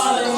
Oh,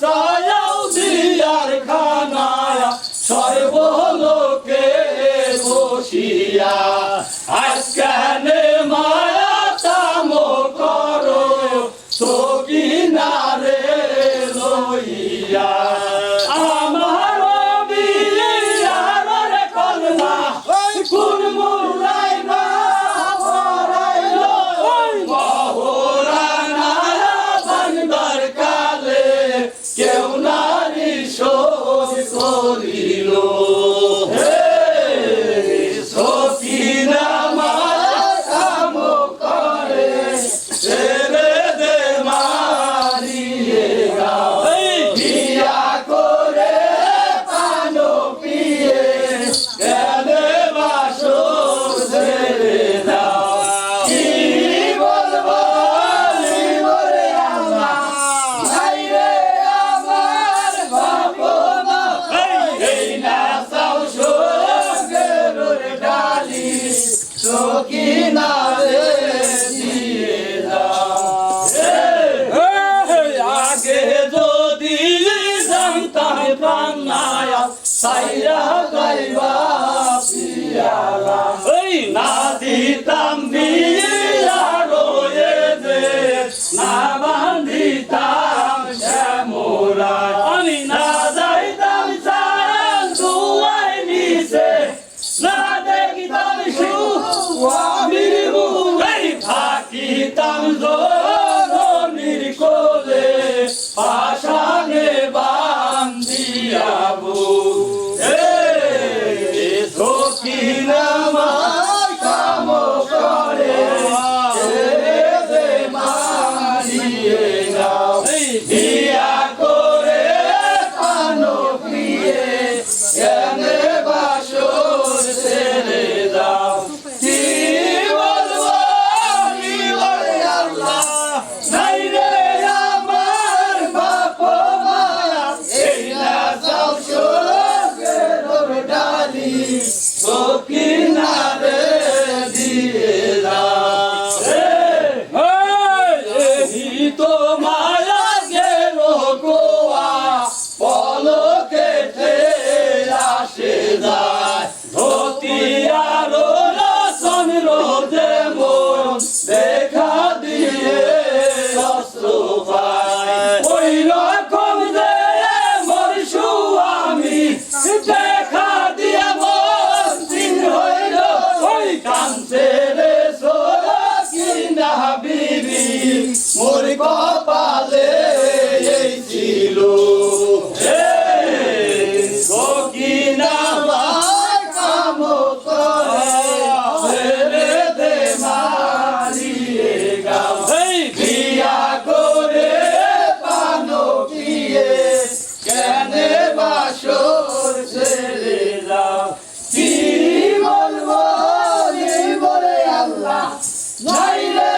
সায়াও দিয়ার খানায় সর্বলোকে বসিয়া আজকানে মায়া 西 Ей, Ісус, і нам দিয়া রোলা সংরোধে মন দেখা দিয়ে অস্ত্র পাই ওই রকম মন হইল ওই কান Silence!